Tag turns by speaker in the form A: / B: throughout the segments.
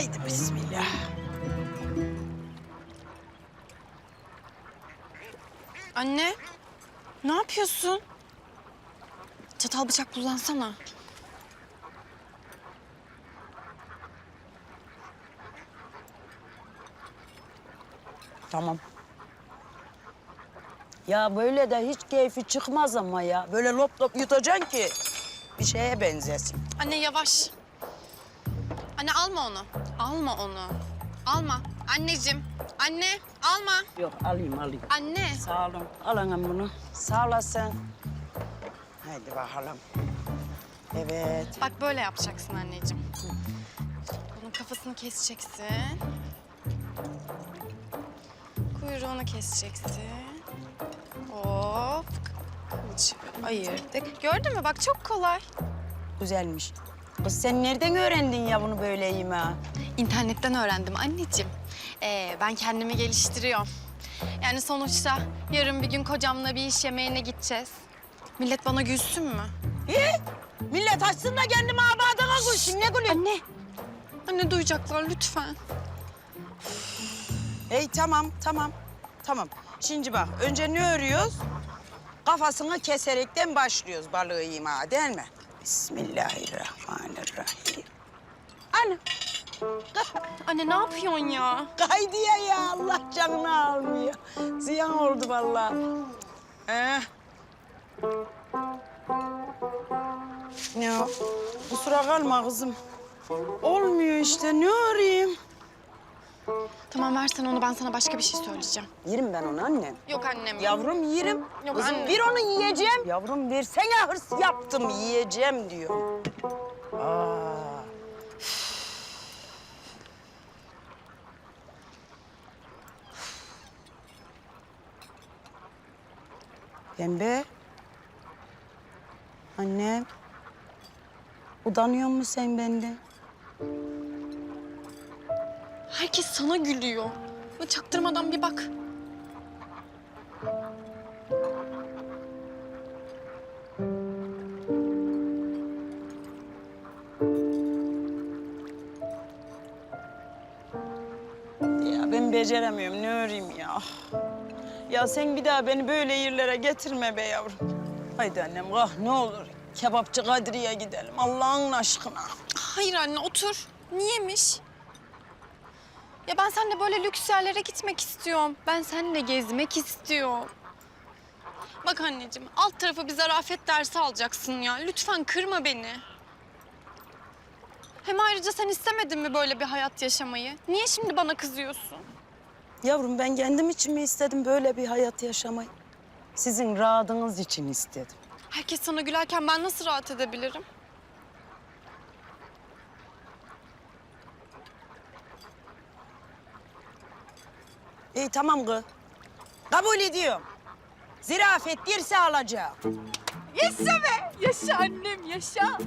A: Haydi bismillah.
B: Anne, ne yapıyorsun? Çatal bıçak kullansana.
A: Tamam. Ya böyle de hiç keyfi çıkmaz ama ya. Böyle lop lop yutacaksın ki bir şeye benzesin.
B: Anne yavaş. Anne alma onu. Alma onu. Alma. Anneciğim. Anne alma.
A: Yok alayım alayım.
B: Anne.
A: Sağ olun. Al anam bunu. Sağ olasın. Haydi bakalım. Evet.
B: Bak böyle yapacaksın anneciğim. Bunun kafasını keseceksin. Kuyruğunu keseceksin. Hop. Kılçığı ayırdık. Gördün mü? Bak çok kolay.
A: Güzelmiş. Kız sen nereden öğrendin ya bunu böyle yeme?
B: İnternetten öğrendim anneciğim. Ee, ben kendimi geliştiriyorum. Yani sonuçta yarın bir gün kocamla bir iş yemeğine gideceğiz. Millet bana gülsün mü?
A: İyi. Millet açsın da kendi mabadına gülsün. Ne gülüyorsun?
B: Anne. Anne duyacaklar lütfen.
A: Ey tamam, tamam, tamam. Şimdi bak, önce ne örüyoruz? Kafasını keserekten başlıyoruz balığı yima, değil mi? Bismillahirrahmanirrahim. Ana,
B: Anne ne yapıyorsun ya?
A: kaydı ya ya, Allah canını almıyor. Ziyan oldu vallahi. Eh. Ya, kusura kalma kızım. Olmuyor işte, ne öreyim?
B: Tamam versen onu ben sana başka bir şey söyleyeceğim.
A: Yerim ben onu annem.
B: Yok annem.
A: Yavrum yerim.
B: Yok
A: Kızım
B: anne.
A: bir onu yiyeceğim. Yavrum versene hırs yaptım yiyeceğim diyor. Aa. Pembe. Annem. Utanıyor musun sen benden?
B: Herkes sana gülüyor. Ve çaktırmadan bir bak.
A: Ya ben beceremiyorum. Ne öreyim ya? Ya sen bir daha beni böyle yerlere getirme be yavrum. Haydi annem kalk ne olur. Kebapçı Kadri'ye gidelim Allah'ın aşkına.
B: Hayır anne otur. Niyemiş? Ya ben seninle böyle lüks yerlere gitmek istiyorum. Ben seninle gezmek istiyorum. Bak anneciğim alt tarafı bir zarafet dersi alacaksın ya. Lütfen kırma beni. Hem ayrıca sen istemedin mi böyle bir hayat yaşamayı? Niye şimdi bana kızıyorsun?
A: Yavrum ben kendim için mi istedim böyle bir hayat yaşamayı? Sizin rahatınız için istedim.
B: Herkes sana gülerken ben nasıl rahat edebilirim?
A: İyi tamam kız. Kabul ediyorum. Zirafet dersi alacağım.
B: Yaşa be! Yaşa annem yaşa.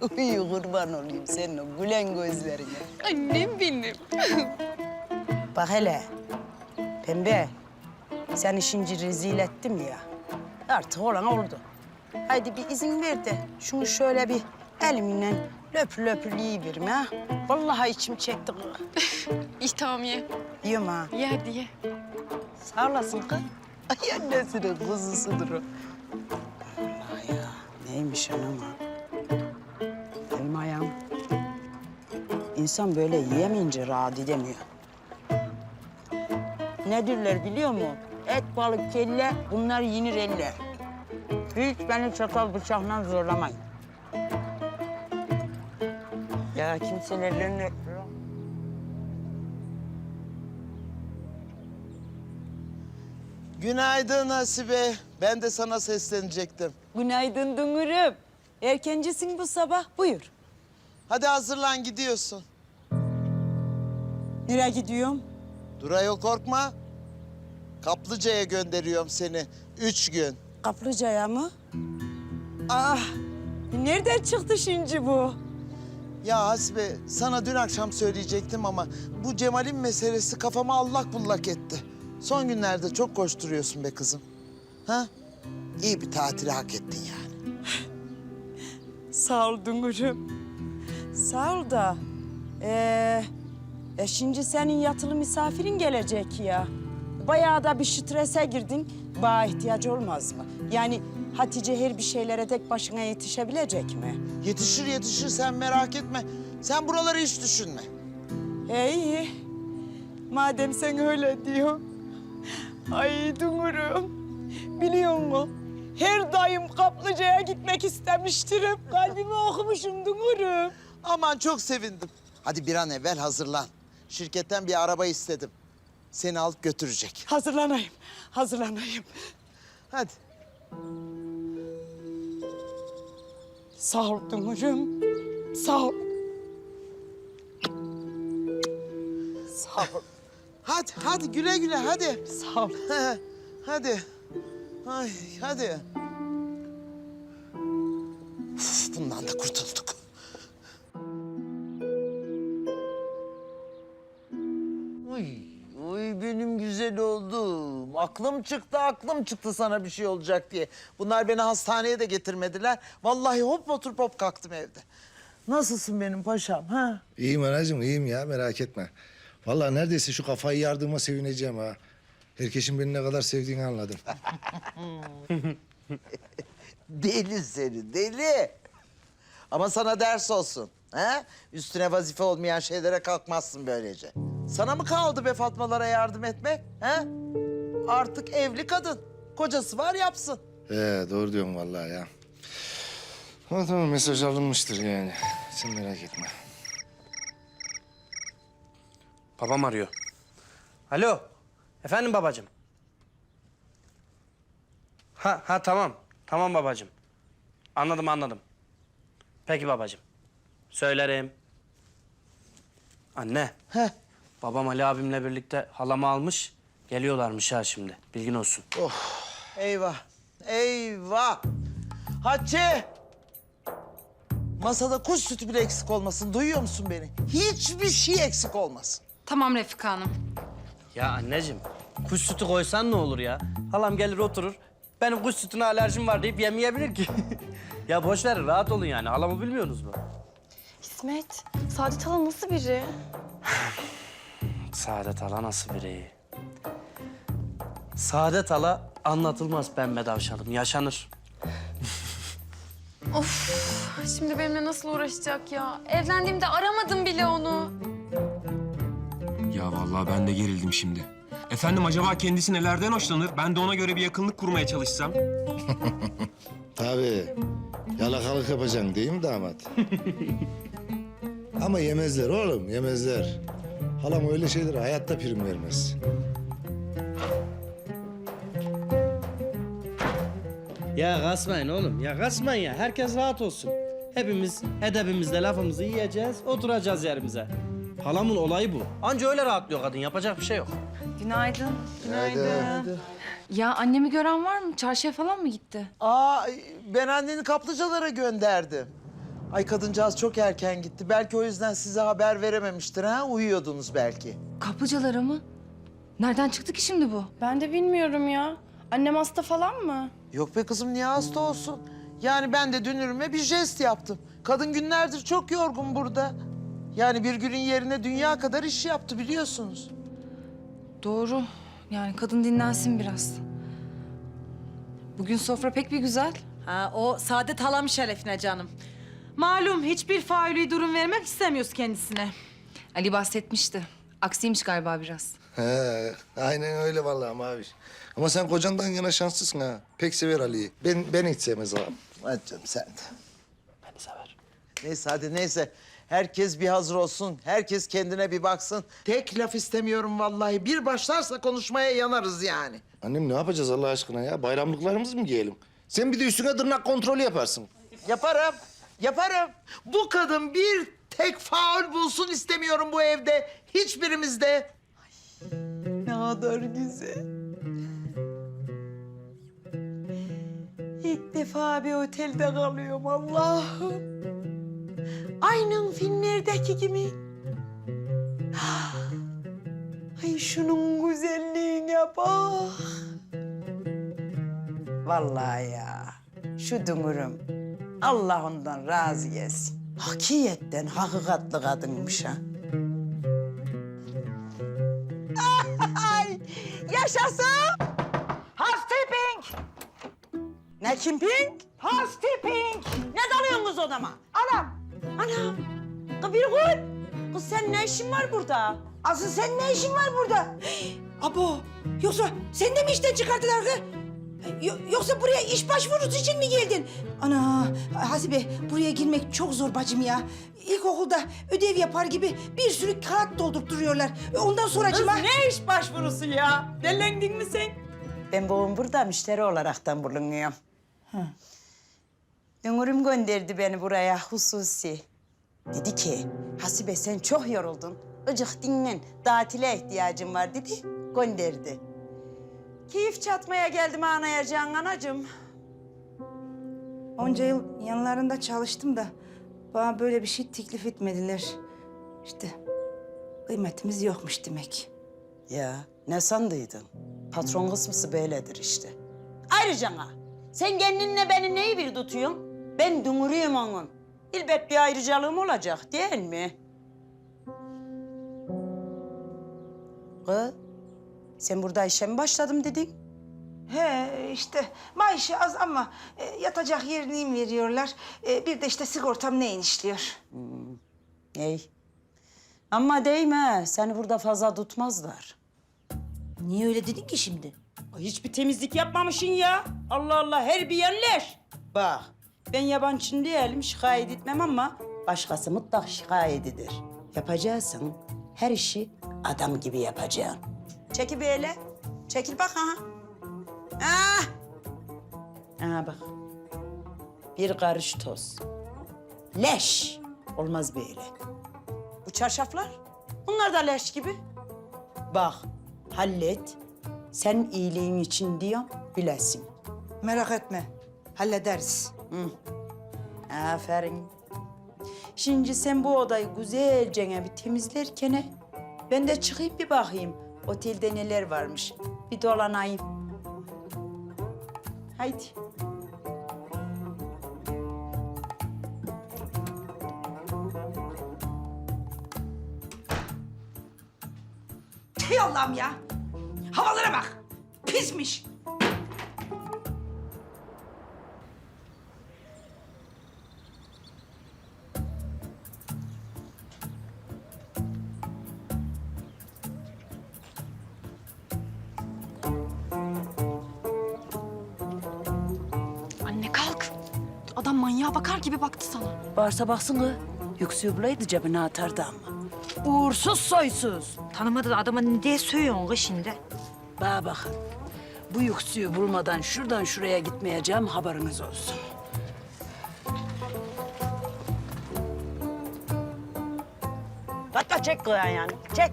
A: Uy kurban olayım senin o gülen gözlerine.
B: Annem benim.
A: Bak hele. Pembe. Seni şimdi rezil ettim ya. Artık olan oldu. Haydi bir izin ver de şunu şöyle bir elimle löp löpürleyiverim ha. Vallahi içim çekti kız.
B: İyi tamam ye.
A: Yiyorum ha.
B: Ye hadi ye.
A: Sağ olasın kız. Ay annesinin kuzusudur o. Allah ya. Neymiş anam ha? Benim ayağım. İnsan böyle yiyemeyince rahat edemiyor. Nedirler biliyor musun? Et, balık, kelle bunlar yenir elle. Hiç beni çatal bıçakla zorlamayın. Ya kimselerle...
C: Günaydın Hasibe. Ben de sana seslenecektim.
A: Günaydın Dungur'um. Erkencisin bu sabah. Buyur.
C: Hadi hazırlan gidiyorsun.
A: Nereye gidiyorum?
C: Durayol korkma. Kaplıca'ya gönderiyorum seni. Üç gün.
A: Kaplıca'ya mı? Ah, nereden çıktı şimdi bu?
C: Ya Hasibe sana dün akşam söyleyecektim ama bu Cemal'in meselesi kafamı allak bullak etti. Son günlerde çok koşturuyorsun be kızım. Ha? İyi bir tatili hak ettin yani.
A: Sağ ol Dungur'um. Sağ ol da Ee, e şimdi senin yatılı misafirin gelecek ya. Bayağı da bir strese girdin. Bana ihtiyacı olmaz mı? Yani Hatice her bir şeylere tek başına yetişebilecek mi?
C: Yetişir yetişir sen merak etme. Sen buraları hiç düşünme.
A: E, iyi. Madem sen öyle diyor. Ay Dungurum. Biliyor musun? Her daim kaplıcaya gitmek istemiştirim. Kalbimi okumuşum Dungurum.
C: Aman çok sevindim. Hadi bir an evvel hazırlan. Şirketten bir araba istedim. Seni alıp götürecek.
A: Hazırlanayım, hazırlanayım.
C: Hadi.
A: Sağ ol Dungurum. Sağ ol. Sağ ol.
C: Hadi hadi güle güle hadi.
A: Sağ ol.
C: hadi. Ay hadi. Uf, bundan da kurtulduk. Uy. Aklım çıktı, aklım çıktı sana bir şey olacak diye. Bunlar beni hastaneye de getirmediler. Vallahi hop oturup hop kalktım evde. Nasılsın benim paşam ha?
D: İyiyim anacığım, iyiyim ya merak etme. Vallahi neredeyse şu kafayı yardığıma sevineceğim ha. Herkesin beni ne kadar sevdiğini anladım.
C: Deli seni, deli. Ama sana ders olsun. He? Üstüne vazife olmayan şeylere kalkmazsın böylece. Sana mı kaldı be Fatmalara yardım etmek? He? Artık evli kadın. Kocası var yapsın.
D: Ee, doğru diyorsun vallahi ya. Ama tamam mesaj alınmıştır yani. Sen merak etme.
E: Babam arıyor. Alo. Efendim babacığım. Ha ha tamam. Tamam babacığım. Anladım anladım. Peki babacığım. Söylerim. Anne.
C: Heh.
E: Babam Ali abimle birlikte halamı almış. Geliyorlarmış ha şimdi. Bilgin olsun.
C: Eyvah, eyvah. Hatice! Masada kuş sütü bile eksik olmasın. Duyuyor musun beni? Hiçbir şey eksik olmasın.
B: Tamam Refika Hanım.
E: Ya anneciğim. Kuş sütü koysan ne olur ya? Halam gelir oturur. Benim kuş sütüne alerjim var deyip yemeyebilir ki. ya boş ver rahat olun yani. Halamı bilmiyorsunuz mu?
B: İsmet, Saadet Hala nasıl biri?
E: Saadet Ala nasıl biri? Saadet Ala anlatılmaz pembe davşanım, yaşanır.
B: Of, şimdi benimle nasıl uğraşacak ya? Evlendiğimde aramadım bile onu.
F: Ya vallahi ben de gerildim şimdi. Efendim acaba kendisi nelerden hoşlanır? Ben de ona göre bir yakınlık kurmaya çalışsam.
D: Tabii. Yalakalık yapacaksın değil mi damat? Ama yemezler oğlum, yemezler. Halam öyle şeylere hayatta prim vermez.
E: Ya kasmayın oğlum, ya kasmayın ya. Herkes rahat olsun. Hepimiz edebimizle lafımızı yiyeceğiz, oturacağız yerimize. Halamın olayı bu. Anca öyle rahatlıyor kadın, yapacak bir şey yok.
G: Günaydın.
C: Hadi.
G: Ya annemi gören var mı? Çarşıya falan mı gitti?
C: Aa, ben anneni kaplıcalara gönderdim. Ay kadıncağız çok erken gitti. Belki o yüzden size haber verememiştir ha. Uyuyordunuz belki.
G: Kaplıcalara mı? Nereden çıktı ki şimdi bu?
H: Ben de bilmiyorum ya. Annem hasta falan mı?
C: Yok be kızım niye hasta olsun? Yani ben de dünürüme bir jest yaptım. Kadın günlerdir çok yorgun burada. Yani bir günün yerine dünya kadar iş yaptı biliyorsunuz.
G: Doğru. Yani kadın dinlensin biraz. Bugün sofra pek bir güzel.
I: Ha, o Saadet halam şerefine canım. Malum hiçbir faili durum vermek istemiyoruz kendisine.
G: Ali bahsetmişti. Aksiymiş galiba biraz.
D: He, aynen öyle vallahi Maviş. Ama sen kocandan yana şanslısın ha. Pek sever Ali'yi. Ben, ben hiç sevmez ağam.
C: Hadi canım sen de.
E: Beni sever.
C: Neyse hadi neyse. Herkes bir hazır olsun. Herkes kendine bir baksın. Tek laf istemiyorum vallahi. Bir başlarsa konuşmaya yanarız yani.
D: Annem ne yapacağız Allah aşkına ya? Bayramlıklarımızı mı giyelim? Sen bir de üstüne tırnak kontrolü yaparsın.
C: Yaparım. Yaparım. Bu kadın bir tek faul bulsun istemiyorum bu evde. Hiçbirimizde. Ay, ne kadar güzel. İlk defa bir otelde kalıyorum Allah'ım. Aynen filmlerdeki gibi. Ay şunun güzelliğine bak.
A: Vallahi ya. Şu dumurum. Allah ondan razı gelsin hakiyetten hakikatli kadınmış ha. Ay, yaşasın! Housekeeping! Ne kimping? Housekeeping! Ne dalıyorsun kız odama? Anam! Anam! Kız bir gol! Kız sen ne işin var burada? Asıl sen ne işin var burada?
J: Abo! Yoksa sen de mi işten çıkarttılar kız? Yo- Yoksa buraya iş başvurusu için mi geldin? Ana, Hasibe buraya girmek çok zor bacım ya. İlkokulda ödev yapar gibi bir sürü kağıt doldurup duruyorlar. Ondan sonra
A: Kız ne iş başvurusu ya? Delendin mi sen? Ben babam burada müşteri olaraktan bulunuyorum. Dünürüm gönderdi beni buraya hususi. Dedi ki, Hasibe sen çok yoruldun. Icık dinlen, tatile ihtiyacın var dedi, gönderdi. Keyif çatmaya geldim anayacağın anacığım.
J: Onca yıl yanlarında çalıştım da bana böyle bir şey teklif etmediler. İşte kıymetimiz yokmuş demek.
A: Ya ne sandıydın? Patron kısmısı böyledir işte. Ayrıca ha, sen kendinle beni neyi bir tutuyorsun? Ben dümürüyüm onun. İlbet bir ayrıcalığım olacak değil mi? Kız, sen burada işe mi başladım dedin?
J: He işte maaşı az ama e, yatacak yerini veriyorlar. E, bir de işte sigortam neyin işliyor.
A: Ey. Ama değme, seni burada fazla tutmazlar.
J: Niye öyle dedin ki şimdi?
A: Ay, Hiçbir temizlik yapmamışsın ya. Allah Allah her bir yerler. Bak ben yabancı değilim şikayet etmem ama başkası mutlak şikayet eder. Yapacaksın her işi adam gibi yapacaksın. Çekil böyle. Çekil bak ha. Ah. Aha bak. Bir karış toz. Leş. Olmaz böyle. Bu çarşaflar bunlar da leş gibi. Bak hallet. Sen iyiliğin için diyorum bilesin.
J: Merak etme hallederiz.
A: Aferin. Şimdi sen bu odayı güzelce bir temizlerken ben de çıkayım bir bakayım. Otelde neler varmış. Bir dolanayım. Haydi.
J: Hey Allah'ım ya. Havalara bak. Pismiş.
B: Manyağa bakar gibi baktı sana.
A: Varsa baksın kız. Yüksüğü bulaydı cebine atardı ama. Uğursuz soysuz.
G: Tanımadığı adama ne diye söylüyorsun kız şimdi?
A: Bana bakın. Bu yüksüğü bulmadan şuradan şuraya gitmeyeceğim haberiniz olsun. Hatta çek koyan yani. Çek.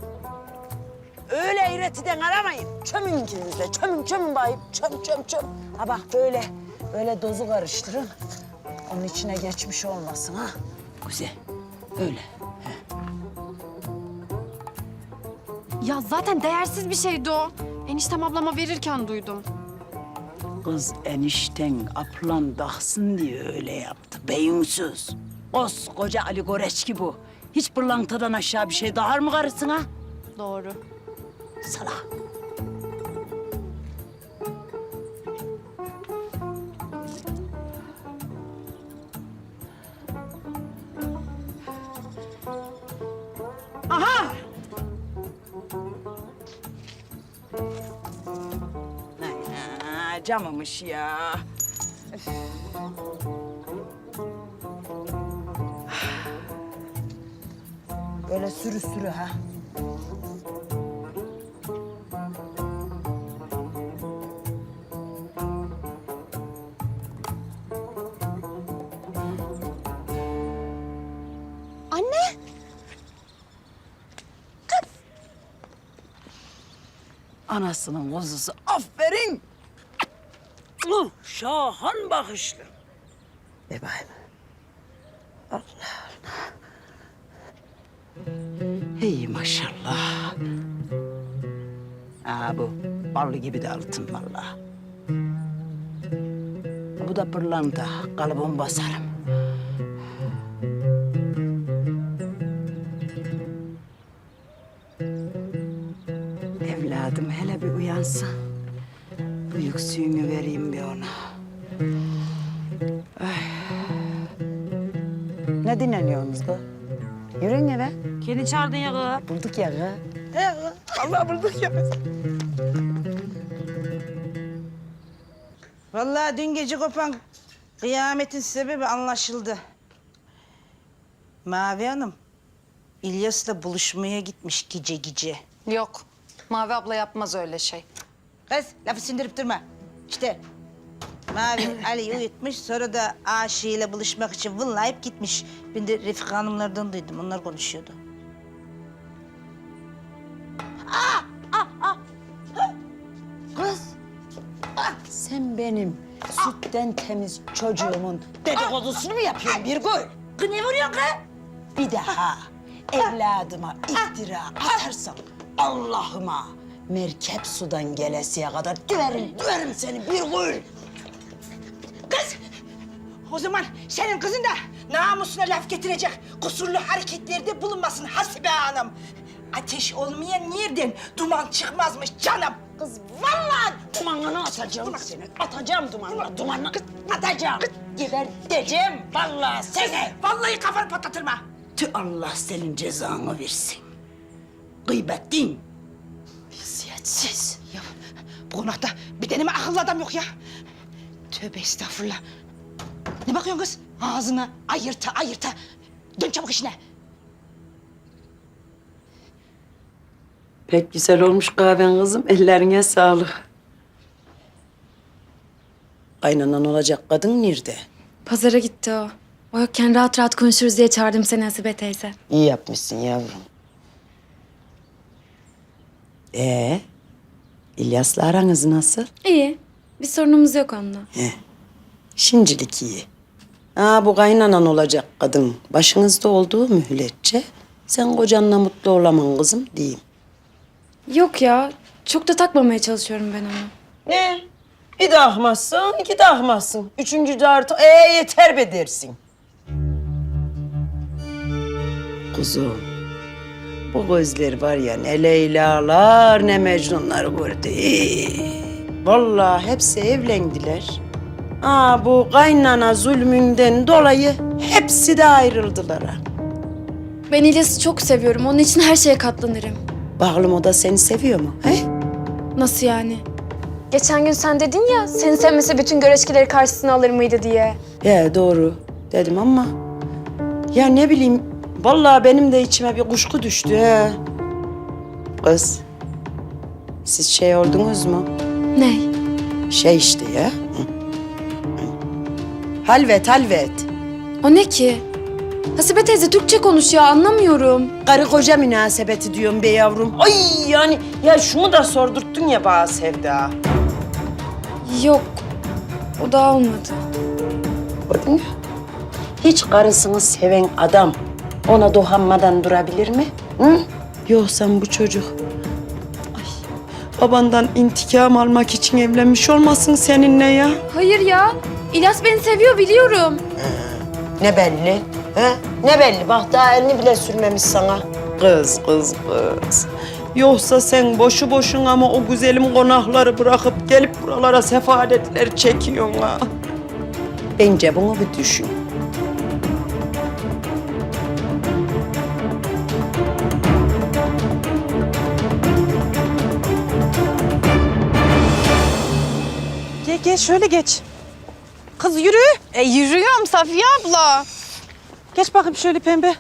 A: Öyle iğretiden aramayın. Çömün ikiniz de. Çömün çömün bayım. Çöm çöm çöm. Ha bak böyle. Böyle dozu karıştırın. Onun içine geçmiş olmasın ha. Güzel. Öyle.
B: Ya zaten değersiz bir şeydi o. Eniştem ablama verirken duydum.
A: Kız enişten aplan daksın diye öyle yaptı. Beyinsiz. Koskoca Ali Goreçki bu. Hiç pırlantadan aşağı bir şey dağar mı karısına?
B: Doğru.
A: Salak. Camımış ya. Üf. Böyle sürü sürü ha. Anasının kuzusu. Aferin. Uh, şahan bakışlı. Be bakayım. Allah. İyi maşallah. Aa bu ballı gibi de altın vallahi. Bu da pırlanta. Kalıbım basarım. Evladım hele bir uyansın. Bu yüksüğünü vereyim bir ona. Ay. Ne dinleniyorsunuz kız? Yürüyün eve.
I: Kendi çağırdın ya kız.
A: Bulduk ya kız. He kız. Allah bulduk ya kız.
J: Vallahi dün gece kopan kıyametin sebebi anlaşıldı. Mavi Hanım, İlyas'la buluşmaya gitmiş gece gece.
B: Yok. Mavi abla yapmaz öyle şey.
J: Kız lafı sindirip durma. İşte Mavi Ali'yi uyutmuş sonra da aşığıyla buluşmak için vıllayıp gitmiş. Ben de Refika Hanımlardan duydum onlar konuşuyordu.
A: Kız. ah, Sen benim sütten temiz çocuğumun dedikodusunu mu yapıyorsun bir gül?
J: Kız ne vuruyorsun kız?
A: Bir daha evladıma iftira atarsan Allah'ıma merkep sudan gelesiye kadar döverim, döverim seni bir gül.
J: Kız! O zaman senin kızın da namusuna laf getirecek kusurlu hareketlerde bulunmasın Hasibe Hanım. Ateş olmayan yerden duman çıkmazmış canım.
A: Kız vallahi dumanını atacağım seni. Atacağım dumanını, dumanını atacağım. Geberteceğim vallahi seni.
J: Vallahi kafanı patlatırma.
A: Tüh Allah senin cezanı versin. Gıybettin.
J: Bu konakta bir tane mi akıllı adam yok ya? Tövbe estağfurullah. Ne bakıyorsun kız? Ağzını ayırta ayırta. Dön çabuk işine.
A: Pek güzel olmuş kahven kızım. Ellerine sağlık. Kaynanan olacak kadın nerede?
G: Pazara gitti o. O yokken rahat rahat konuşuruz diye çağırdım seni Hasibe teyze.
A: İyi yapmışsın yavrum. Ee, İlyas'la aranız nasıl?
G: İyi. Bir sorunumuz yok onunla.
A: Şimdilik iyi. Aa, bu kaynanan olacak kadın başınızda olduğu mühletçe sen kocanla mutlu olaman kızım diyeyim.
G: Yok ya. Çok da takmamaya çalışıyorum ben onu.
A: Ne? Bir de ahmazsın, iki de ahmazsın. Üçüncü de artık ee yeter be dersin. Kuzum, bu gözler var ya ne Leyla'lar ne Mecnunlar gördü. Vallahi hepsi evlendiler. Aa, bu kaynana zulmünden dolayı hepsi de ayrıldılar ha.
G: Ben İlyas'ı çok seviyorum. Onun için her şeye katlanırım.
A: Bağlım o da seni seviyor mu? He?
G: Nasıl yani? Geçen gün sen dedin ya, seni sevmese bütün göreçkileri karşısına alır mıydı diye.
A: He doğru dedim ama ya ne bileyim vallahi benim de içime bir kuşku düştü he. Kız siz şey oldunuz mu?
G: Ne?
A: Şey işte ya. Halvet halvet.
G: O ne ki? Hasibe teyze Türkçe konuş ya, anlamıyorum.
A: Karı koca münasebeti diyorum be yavrum. Ay yani ya şunu da sordurttun ya bana Sevda.
G: Yok, o da olmadı.
A: Gördün mü? Hiç karısını seven adam ona dokunmadan durabilir mi? Hı? Yoksa bu çocuk... Ay, babandan intikam almak için evlenmiş olmasın seninle ya?
G: Hayır ya, İlyas beni seviyor biliyorum.
A: Ne belli? He? Ne belli? Bak daha elini bile sürmemiş sana. Kız, kız, kız. Yoksa sen boşu boşuna ama o güzelim konakları bırakıp gelip buralara sefaletler çekiyorsun ha. Bence bunu bir düşün.
J: Gel gel şöyle geç. Kız yürü.
B: E yürüyorum Safiye abla.
J: Geç bakayım şöyle pembe.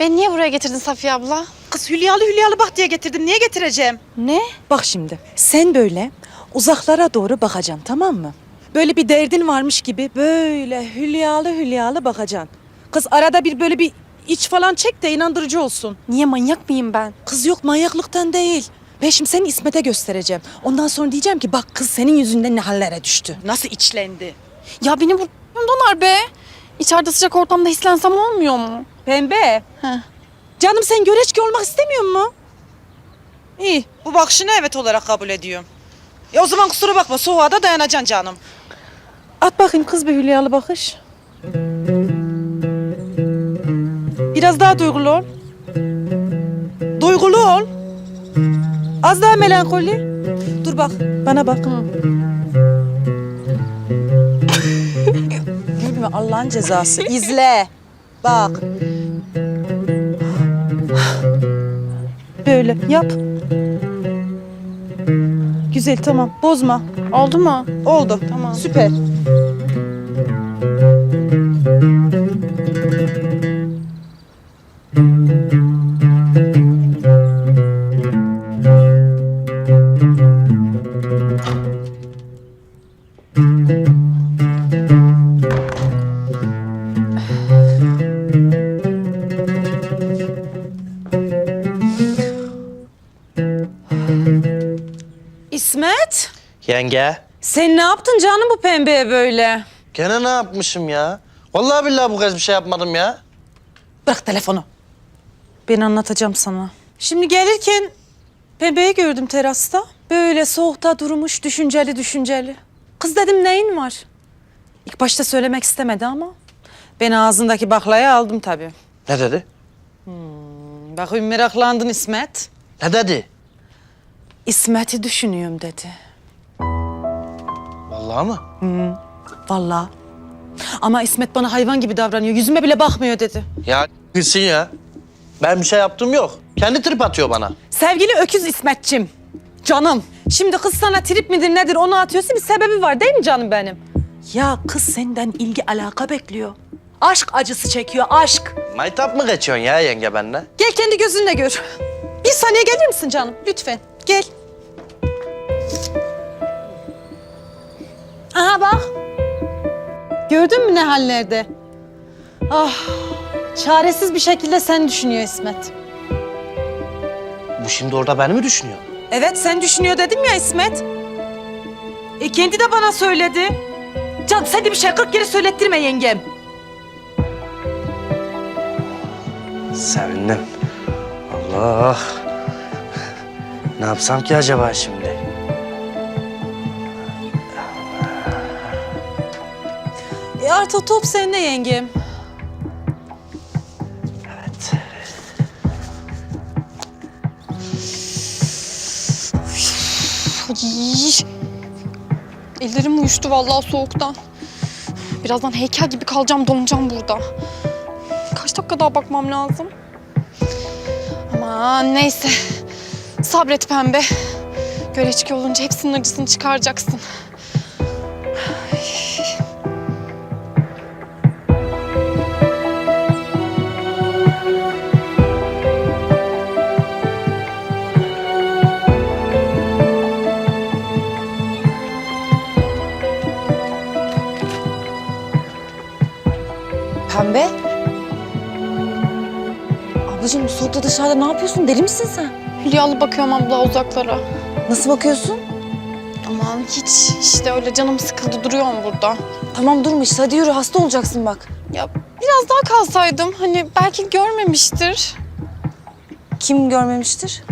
B: Beni niye buraya getirdin Safiye abla?
J: Kız hülyalı hülyalı bak diye getirdim. Niye getireceğim?
I: Ne? Bak şimdi sen böyle uzaklara doğru bakacaksın tamam mı? Böyle bir derdin varmış gibi böyle hülyalı hülyalı bakacaksın. Kız arada bir böyle bir iç falan çek de inandırıcı olsun.
G: Niye manyak mıyım ben?
I: Kız yok manyaklıktan değil. Ben şimdi seni İsmet'e göstereceğim. Ondan sonra diyeceğim ki bak kız senin yüzünden ne hallere düştü. Nasıl içlendi?
B: Ya beni buradan be. İçeride sıcak ortamda hislensem olmuyor mu?
I: Pembe.
B: Heh.
I: Canım sen göreçki olmak istemiyor mu? İyi. Bu bakışını evet olarak kabul ediyorum. E o zaman kusura bakma soğuğa da dayanacaksın canım. At bakayım kız bir hülyalı bakış. Biraz daha duygulu ol. Duygulu ol. Az daha melankoli. Dur bak, bana bak. Gülme Allah'ın cezası. İzle. Bak. Böyle yap. Güzel tamam. Bozma.
H: Oldu mu?
I: Oldu.
H: Tamam.
I: Süper.
E: Yenge.
I: sen ne yaptın canım bu pembeye böyle?
E: Gene ne yapmışım ya? Vallahi billahi bu kez bir şey yapmadım ya.
I: Bırak telefonu. Ben anlatacağım sana. Şimdi gelirken Pembe'yi gördüm terasta. Böyle soğukta durmuş, düşünceli düşünceli. Kız dedim neyin var? İlk başta söylemek istemedi ama ben ağzındaki baklayı aldım tabii.
E: Ne dedi?
I: Bakayım meraklandın İsmet.
E: Ne dedi?
I: İsmet'i düşünüyorum dedi.
E: Vallahi mı?
I: Vallahi. Ama İsmet bana hayvan gibi davranıyor. Yüzüme bile bakmıyor dedi.
E: Ya gitsin ya. Ben bir şey yaptığım yok. Kendi trip atıyor bana.
I: Sevgili öküz İsmetçim. Canım. Şimdi kız sana trip midir nedir onu atıyorsa bir sebebi var değil mi canım benim? Ya kız senden ilgi alaka bekliyor. Aşk acısı çekiyor aşk.
E: Maytap mı geçiyorsun ya yenge benimle?
I: Gel kendi gözünle gör. Bir saniye gelir misin canım lütfen? Gel. Gördün mü ne hallerde? Ah, çaresiz bir şekilde sen düşünüyor İsmet.
E: Bu şimdi orada beni mi düşünüyor?
I: Evet sen düşünüyor dedim ya İsmet. E kendi de bana söyledi. Can sen de bir şey kırk kere söylettirme yengem.
E: Sevindim. Allah. Ne yapsam ki acaba şimdi?
I: Artık top sende yengem.
E: Evet.
B: Ay. Ellerim uyuştu vallahi soğuktan. Birazdan heykel gibi kalacağım, donacağım burada. Kaç dakika daha bakmam lazım? Aman neyse. Sabret pembe. Göreçki olunca hepsinin acısını çıkaracaksın.
G: Dışarıda ne yapıyorsun? Deli misin sen?
B: Hülyalı bakıyorum abla uzaklara.
G: Nasıl bakıyorsun?
B: Aman hiç işte öyle canım sıkıldı duruyorum burada.
G: Tamam durma işte hadi yürü hasta olacaksın bak.
B: Ya biraz daha kalsaydım hani belki görmemiştir.
G: Kim görmemiştir?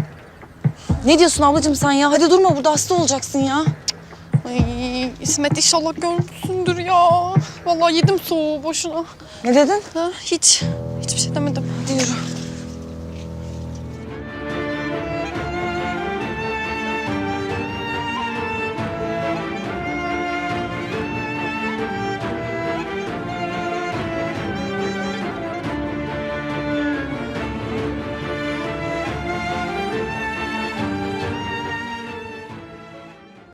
G: Ne diyorsun ablacığım sen ya? Hadi durma burada hasta olacaksın ya.
B: Ay İsmet inşallah görmüşsündür ya. Vallahi yedim soğuğu boşuna.
G: Ne dedin?
B: Ha, hiç, hiçbir şey demedim.
G: Hadi yürü.